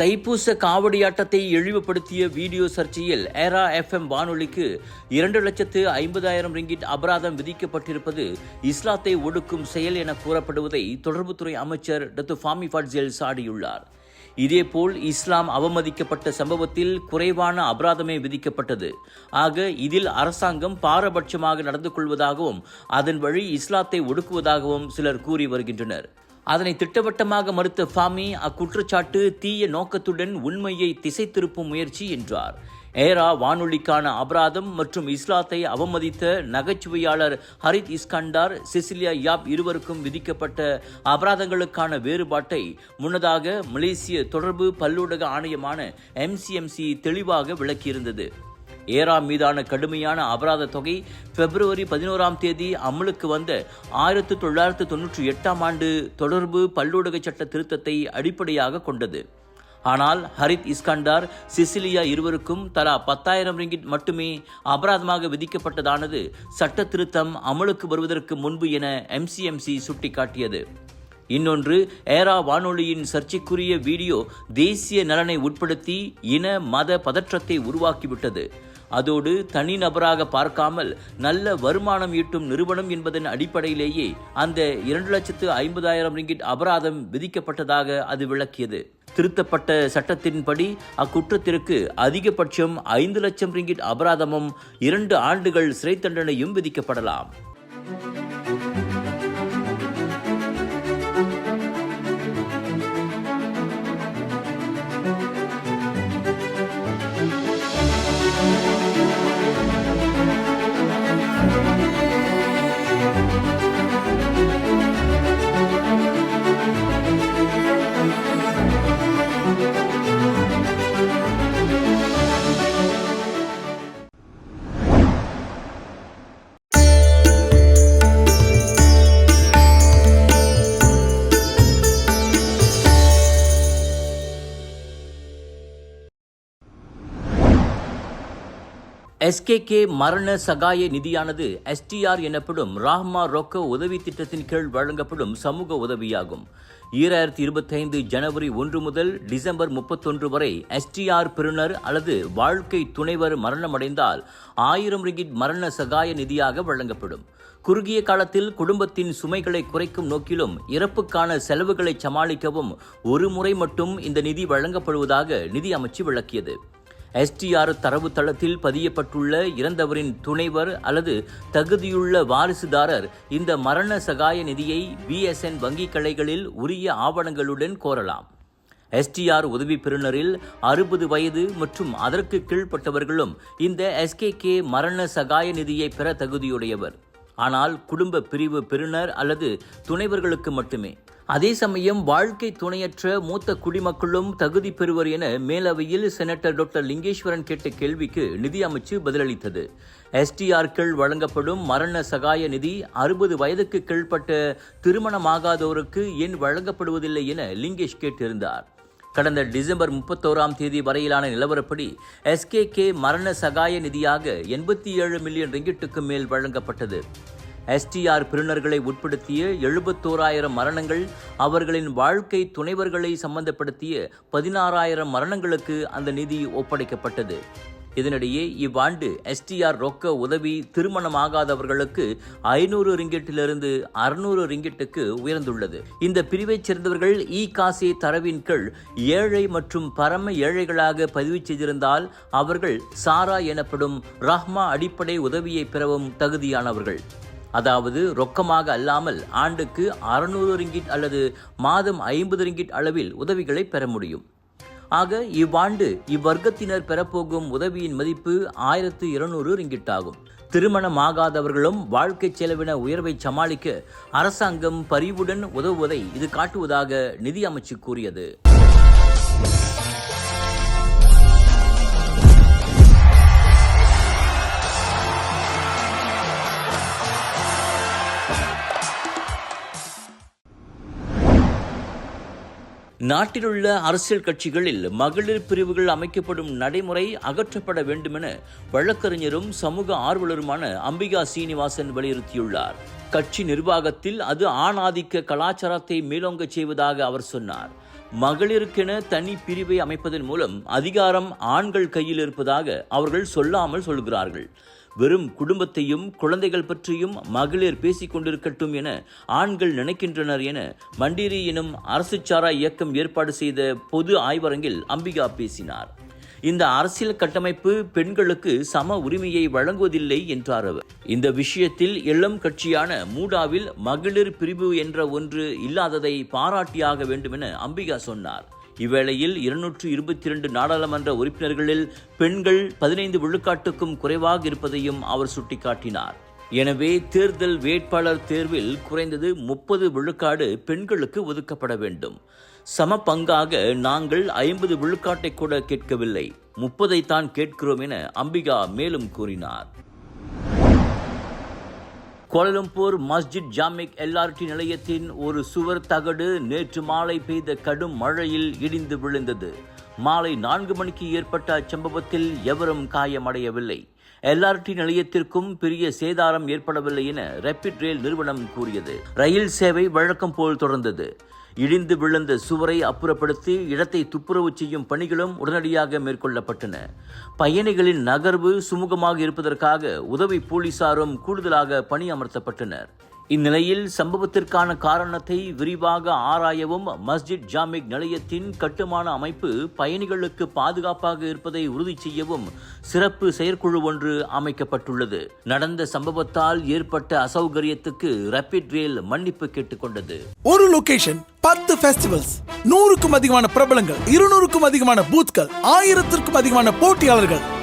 தைப்பூச காவடியாட்டத்தை இழிவுபடுத்திய வீடியோ சர்ச்சையில் ஏரா எஃப்எம் வானொலிக்கு இரண்டு லட்சத்து ஐம்பதாயிரம் ரிங்கிட் அபராதம் விதிக்கப்பட்டிருப்பது இஸ்லாத்தை ஒடுக்கும் செயல் என கூறப்படுவதை தொடர்புத்துறை அமைச்சர் டத்து ஃபாமி ஃபட்ஜெல் சாடியுள்ளார். இதேபோல் இஸ்லாம் அவமதிக்கப்பட்ட சம்பவத்தில் குறைவான அபராதமே விதிக்கப்பட்டது. ஆக இதில் அரசாங்கம் பாரபட்சமாக நடந்து கொள்வதாகவும் அதன் வழி இஸ்லாத்தை ஒடுக்குவதாகவும் சிலர் கூறி வருகின்றனர். அதனை திட்டவட்டமாக மறுத்த ஃபாமி அக்குற்றச்சாட்டு தீய நோக்கத்துடன் உண்மையை திசை திருப்பும் முயற்சி என்றார். ஏரா வானொலிக்கான அபராதம் மற்றும் இஸ்லாத்தை அவமதித்த நகைச்சுவையாளர் ஹரித் இஸ்கண்டார் சிசிலியா யாப் இருவருக்கும் விதிக்கப்பட்ட அபராதங்களுக்கான வேறுபாட்டை முன்னதாக மலேசிய தொடர்பு பல்லூடக ஆணையமான எம்சிஎம்சி தெளிவாக விளக்கியிருந்தது. ஏரா மீதான கடுமையான அபராத தொகை பிப்ரவரி பதினோராம் தேதி அமலுக்கு வந்த ஆயிரத்து தொள்ளாயிரத்து தொன்னூற்றி எட்டாம் ஆண்டு தொடர்பு பல்லூடக சட்ட திருத்தத்தை அடிப்படையாக கொண்டது. ஆனால் ஹரித் இஸ்கண்டார் சிசிலியா இருவருக்கும் தலா பத்தாயிரம் ரிங்கிட் மட்டுமே அபராதமாக விதிக்கப்பட்டதானது சட்ட திருத்தம் அமலுக்கு வருவதற்கு முன்பு என எம்சிஎம்சி சுட்டிக்காட்டியது. இன்னொன்று ஏரா வானொலியின் சர்ச்சைக்குரிய வீடியோ தேசிய நலனை உட்படுத்தி இன மத பதற்றத்தை உருவாக்கிவிட்டது. அதோடு தனிநபராக பார்க்காமல் நல்ல வருமானம் ஈட்டும் நிறுவனம் என்பதன் அடிப்படையிலேயே அந்த இரண்டு லட்சத்து ஐம்பதாயிரம் ரிங்கிட் அபராதம் விதிக்கப்பட்டதாக அது விளக்கியது. திருத்தப்பட்ட சட்டத்தின்படி அக்குற்றத்திற்கு அதிகபட்சம் ஐந்து லட்சம் ரிங்கிட் அபராதமும் இரண்டு ஆண்டுகள் சிறை தண்டனையும் விதிக்கப்படலாம். எஸ்கேகே மரண சகாய நிதியானது எஸ்டிஆர் எனப்படும் ராஹ்மா ரொக்க உதவி திட்டத்தின் கீழ் வழங்கப்படும் சமூக உதவியாகும். ஈராயிரத்தி இருபத்தைந்து ஜனவரி ஒன்று முதல் டிசம்பர் முப்பத்தொன்று வரை எஸ்டிஆர் பெறுநர் அல்லது வாழ்க்கை துணைவர் மரணமடைந்தால் ஆயிரம் ரிகிட் மரண சகாய நிதியாக வழங்கப்படும். குறுகிய காலத்தில் குடும்பத்தின் சுமைகளை குறைக்கும் நோக்கிலும் இறப்புக்கான செலவுகளை சமாளிக்கவும் ஒரு முறை மட்டும் இந்த நிதி வழங்கப்படுவதாக நிதி அமைச்சு விளக்கியது. எஸ்டிஆர் தரவுத்தளத்தில் பதியப்பட்டுள்ள இறந்தவரின் துணைவர் அல்லது தகுதியுள்ள வாரிசுதாரர் இந்த மரண சகாய நிதியை பிஎஸ்என் வங்கிக் கிளைகளில் உரிய ஆவணங்களுடன் கோரலாம். எஸ்டிஆர் உதவி பெறுநரில் அறுபது வயது மற்றும் அதற்கு கீழ்ப்பட்டவர்களும் இந்த எஸ்கேகே மரண சகாய நிதியை பெற தகுதியுடையவர். ஆனால் குடும்ப பிரிவு பெறுநர் அல்லது துணைவர்களுக்கு மட்டுமே. அதே சமயம் வாழ்க்கை துணையற்ற மூத்த குடிமக்களும் தகுதி பெறுவர் என மேலவையில் செனட்டர் டாக்டர் லிங்கேஸ்வரன் கேட்ட கேள்விக்கு நிதி அமைச்சு பதிலளித்தது. எஸ்டிஆர்கள் வழங்கப்படும் மரண சகாய நிதி அறுபது வயதுக்கு கீழ்ப்பட்ட திருமணமாகாதோருக்கு ஏன் வழங்கப்படுவதில்லை என லிங்கேஷ் கேட்டிருந்தார். கடந்த டிசம்பர் முப்பத்தோராம் தேதி வரையிலான நிலவரப்படி எஸ்கேகே மரண சகாய நிதியாக எண்பத்தி ஏழு மில்லியன் ரிங்கிட்டுக்கு மேல் வழங்கப்பட்டது. எஸ்டிஆர் பெறுநர்களை உட்படுத்திய எழுபத்தோராயிரம் மரணங்கள் அவர்களின் வாழ்க்கை துணைவர்களை சம்பந்தப்படுத்திய பதினாறாயிரம் மரணங்களுக்கு அந்த நிதி ஒப்படைக்கப்பட்டது. இதனிடையே இவ்வாண்டு எஸ்டிஆர் ரொக்க உதவி திருமணமாகாதவர்களுக்கு ஐநூறு ரிங்கிட்டிலிருந்து அறுநூறு ரிங்கிட்டுக்கு உயர்ந்துள்ளது. இந்த பிரிவைச் சேர்ந்தவர்கள் இ காசே தரவின் கீழ் ஏழை மற்றும் பரம ஏழைகளாக பதிவு செய்திருந்தால் அவர்கள் சாரா எனப்படும் ரஹ்மா அடிப்படை உதவியை பெறவும் தகுதியானவர்கள். அதாவது ரொக்கமாக அல்லாமல் ஆண்டுக்கு அறுநூறு ரிங்கிட் அல்லது மாதம் ஐம்பது ரிங்கிட் அளவில் உதவிகளை பெற முடியும். ஆக இவ்வாண்டு இவ்வர்க்கத்தினர் பெறப்போகும் உதவியின் மதிப்பு ஆயிரத்து இருநூறு ரிங்கிட் ஆகும். திருமணமாகாதவர்களும் வாழ்க்கை செலவின உயர்வை சமாளிக்க அரசாங்கம் பரிவுடன் உதவுவதை இது காட்டுவதாக நிதி அமைச்சு கூறியது. நாட்டிலுள்ள அரசியல் கட்சிகளில் மகளிர் பிரிவுகள் அமைக்கப்படும் நடைமுறை அகற்றப்பட வேண்டுமென வழக்கறிஞரும் சமூக ஆர்வலருமான அம்பிகா சீனிவாசன் வலியுறுத்தியுள்ளார். கட்சி நிர்வாகத்தில் அது ஆணாதிக்க கலாச்சாரத்தை மேலோங்கச் செய்வதாக அவர் சொன்னார். மகளிருக்கென தனி பிரிவை அமைப்பதன் மூலம் அதிகாரம் ஆண்கள் கையில் இருப்பதாக அவர்கள் சொல்லாமல் சொல்கிறார்கள். வெறும் குடும்பத்தையும் குழந்தைகள் பற்றியும் மகளிர் பேசிக் கொண்டிருக்கட்டும் என ஆண்கள் நினைக்கின்றனர் என மண்டிரி எனும் அரசு சாரா இயக்கம் ஏற்பாடு செய்த பொது ஆய்வரங்கில் அம்பிகா பேசினார். இந்த அரசியல் கட்டமைப்பு பெண்களுக்கு சம உரிமையை வழங்குவதில்லை என்றார் அவர். இந்த விஷயத்தில் இளம் கட்சியான மூடாவில் மகளிர் பிரிவு என்ற ஒன்று இல்லாததை பாராட்டியாக வேண்டும் என அம்பிகா சொன்னார். இவ்வேளையில் இருநூற்று இருபத்தி இரண்டு நாடாளுமன்ற உறுப்பினர்களில் பெண்கள் பதினைந்து விழுக்காட்டுக்கும் குறைவாக இருப்பதையும் அவர் சுட்டிக்காட்டினார். எனவே தேர்தல் வேட்பாளர் தேர்வில் குறைந்தது முப்பது விழுக்காடு பெண்களுக்கு ஒதுக்கப்பட வேண்டும். சம பங்காக நாங்கள் ஐம்பது விழுக்காட்டை கூட கேட்கவில்லை. முப்பதைத்தான் கேட்கிறோம் என அம்பிகா மேலும் கூறினார். கோலலம்பூர் மஸ்ஜித் ஜாமிக் எல்ஆர்டி நிலையத்தின் ஒரு சுவர் தகடு நேற்று மாலை பெய்த கடும் மழையில் இடிந்து விழுந்தது. மாலை நான்கு மணிக்கு ஏற்பட்ட அச்சம்பவத்தில் எவரும் காயமடையவில்லை. எல்ஆர்டி நிலையத்திற்கும் பெரிய சேதாரம் ஏற்படவில்லை என ரேபிட் ரயில் நிறுவனம் கூறியது. ரயில் சேவை வழக்கம் போல் தொடர்ந்தது. இடிந்து விழுந்த சுவரை அப்புறப்படுத்தி இடத்தை துப்புரவு செய்யும் பணிகளும் உடனடியாக மேற்கொள்ளப்பட்டன. பயணிகளின் நகர்வு சுமூகமாக இருப்பதற்காக உதவி போலீசாரும் கூடுதலாக பணியமர்த்தப்பட்டனர். இந்நிலையில் சம்பவத்திற்கான காரணத்தை விரிவாக ஆராயவும் மஸ்ஜித் ஜாமிக் நிலையத்தின் கட்டுமான அமைப்பு பயணிகளுக்கு பாதுகாப்பாக இருப்பதை உறுதி செய்யவும் சிறப்பு செயற்குழு ஒன்று அமைக்கப்பட்டுள்ளது. நடந்த சம்பவத்தால் ஏற்பட்ட அசௌகரியத்துக்கு ரேபிட் ரயில் மன்னிப்பு கேட்டுக்கொண்டது ஒரு லொகேஷன் பத்து ஃபெஸ்டிவல்ஸ் நூறுக்கும் அதிகமான பிரபலங்கள் இருநூறுக்கும் அதிகமான பூத்கள் ஆயிரத்திற்கும் அதிகமான போட்டியாளர்கள்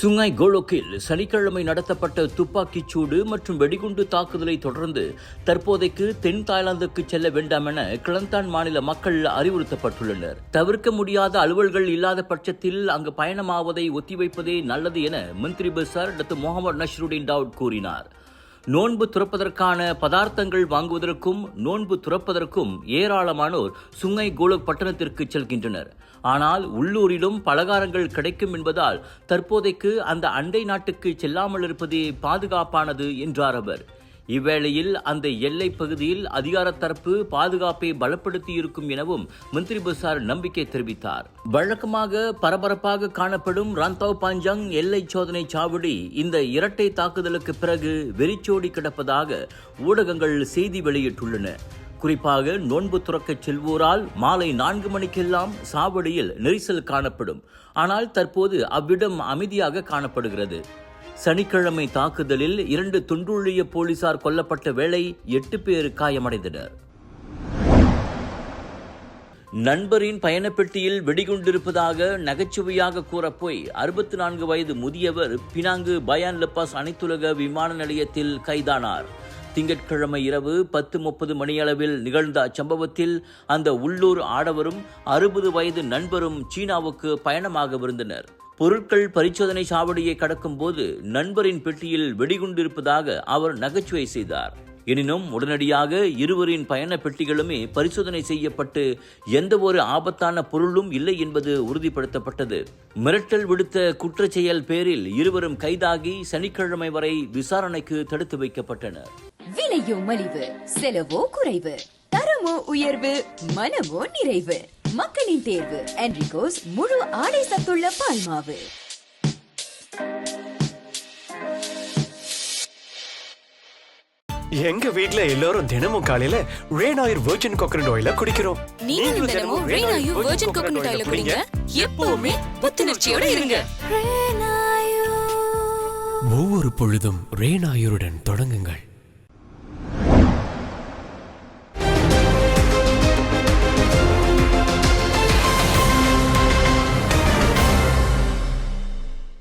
Sungai கோலோக்கில் சனிக்கிழமை நடத்தப்பட்ட துப்பாக்கிச் சூடு மற்றும் வெடிகுண்டு தாக்குதலை தொடர்ந்து தற்போதைக்கு தென் தாய்லாந்துக்கு செல்ல வேண்டாம் என கிளந்தான் மாநில மக்கள் அறிவுறுத்தப்பட்டுள்ளனர். தவிர்க்க முடியாத அலுவல்கள் இல்லாத பட்சத்தில் அங்கு பயணமாவதை ஒத்திவைப்பதே நல்லது என மந்திரி பசார் டாக்டர் முகமது நஷ்ருடின் டவுட் கூறினார். நோன்பு துறப்பதற்கான பதார்த்தங்கள் வாங்குவதற்கும் நோன்பு துறப்பதற்கும் ஏராளமானோர் சுங்கை கோலக் பட்டணத்திற்கு செல்கின்றனர். ஆனால் உள்ளூரிலும் பலகாரங்கள் கிடைக்கும் என்பதால் தற்போதைக்கு அந்த அண்டை நாட்டுக்கு செல்லாமல் இருப்பதே பாதுகாப்பானது என்றார் அவர். இவ்வேளையில் அந்த எல்லை பகுதியில் அதிகார தரப்பு பாதுகாப்பை பலப்படுத்தி இருக்கும் எனவும் மந்திரி பசார் நம்பிக்கை தெரிவித்தார். வழக்கமாக பரபரப்பாக காணப்படும் ராந்தாவ் பாஞ்சாங் எல்லை சோதனை சாவடி இந்த இரட்டை தாக்குதலுக்கு பிறகு வெறிச்சோடி கிடப்பதாக ஊடகங்கள் செய்தி வெளியிட்டுள்ளன. குறிப்பாக நோன்பு துறக்கச் செல்வோரால் மாலை நான்கு மணிக்கெல்லாம் சாவடியில் நெரிசல் காணப்படும். ஆனால் தற்போது அவ்விடம் அமைதியாக காணப்படுகிறது. சனிக்கிழமை தாக்குதலில் இரண்டு துண்டுழிய போலீசார் கொல்லப்பட்ட வேளை எட்டு பேர் காயமடைந்தனர். நண்பரின் பயணப்பெட்டியில் வெடிகுண்டிருப்பதாக நகைச்சுவையாக கூறப்போய் அறுபத்தி நான்கு வயது முதியவர் பினாங்கு பயான் லெப்பாஸ் அனைத்துலக விமான நிலையத்தில் கைதானார். திங்கட்கிழமை இரவு பத்து முப்பது மணியளவில் நிகழ்ந்த அச்சம்பவத்தில் அந்த உள்ளூர் ஆடவரும் அறுபது வயது நண்பரும் சீனாவுக்கு பயணமாகவிருந்தனர். பொருட்கள் பரிசோதனை சாவடியை கடக்கும் போது நண்பரின் பெட்டியில் வெடிகுண்டிருப்பதாக அவர் நகைச்சுவை செய்தார். எனினும் உடனடியாக இருவரின் பயண பெட்டிகளுமே பரிசோதனை செய்யப்பட்டு எந்த ஒரு ஆபத்தான பொருளும் இல்லை என்பது உறுதிப்படுத்தப்பட்டது. மிரட்டல் விடுத்த குற்றச்செயல் பேரில் இருவரும் கைதாகி சனிக்கிழமை வரை விசாரணைக்கு தடுத்து வைக்கப்பட்டனர். விலையோ மலிவு செலவோ குறைவு. தரமோ உயர்வு மனமோ நிறைவு. மக்களின் தேர்வு என்ரிகோஸ் முழு ஆடை சத்துள்ள பால்மாவு. எங்க வீட்ல எல்லாரும் தினமும் காலையில ரேன் ஆயில் வெர்ஜின் கோகனட் ஆயில குடிக்கிறோம். நீங்களும் தினமும் ரெய்னாயு வெர்ஜின் கோகனட் ஆயில குடிங்க. எப்பவுமே புத்துணர்ச்சியோட இருங்க. ஒவ்வொரு பொழுதும் ஆயுருடன் தொடங்குங்கள்.